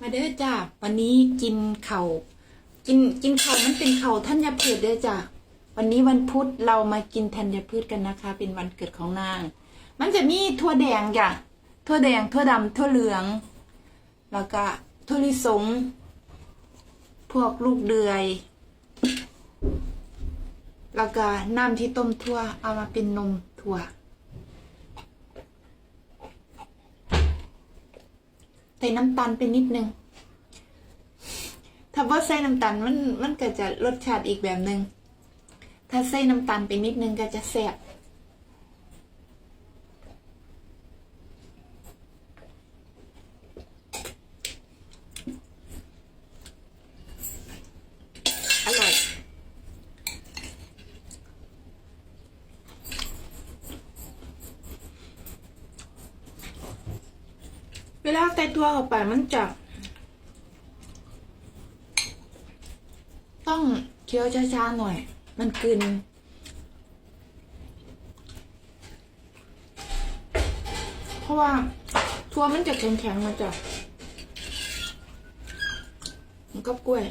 มาเด้อจ้าวันนี้กินเข่ากินกินเข่ามันเป็นเข่าวธัญพืชเด้อจ้าวันนี้วันพุธเรามากินธัญพืชกันนะคะ เป็นวันเกิดของนาง มันจะมีถั่วแดงจ้ะถั่วแดงถั่วดำถั่วเหลือง แล้วก็ถั่วลิสง พวกลูกเดือย แล้วก็น้ำที่ต้มถั่วเอามาเป็นนมถั่ว ส่น้ำตาลไปนิดนึง ถ้าว่าใส่น้ำตาลมันมันก็จะรสชาติอีกแบบหนึง่งถ้าใส่น้ำตาลไปนิดนึงก็จะแสบ อร่อย เวลาใส่ตัวเข้าไปมันจะ ต้องเคี้ยวช้าๆหน่อย มันกลืนเพราะว่าทัวมันจะแข็งๆมาจ้ะมันก็กล้วย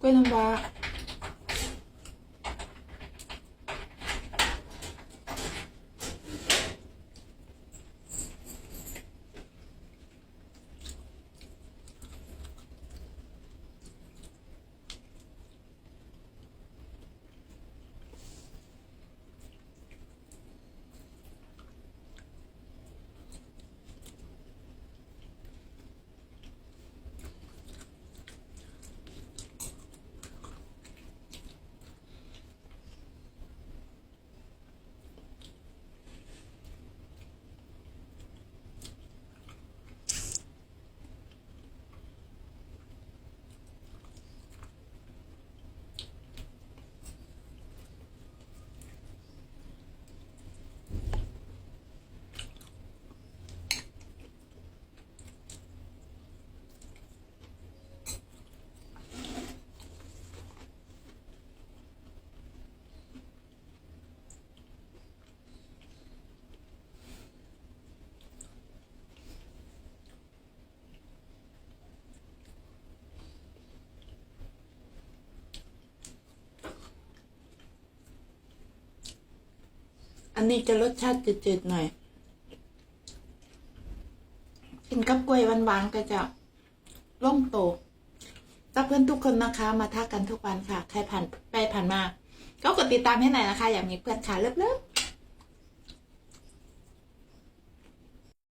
กล้วยน้ำว้า นนี้จะรสชาติจืดๆหน่อย กินกับกล้วยหวานๆก็จะร่มโตจักเพื่อนทุกคนนะคะ มาทักกันทุกวันค่ะ ใครผ่านไปผ่านมา ก็กดติดตามให้หน่อยนะคะ อยากมีเพื่อนค่ะเลิฟๆ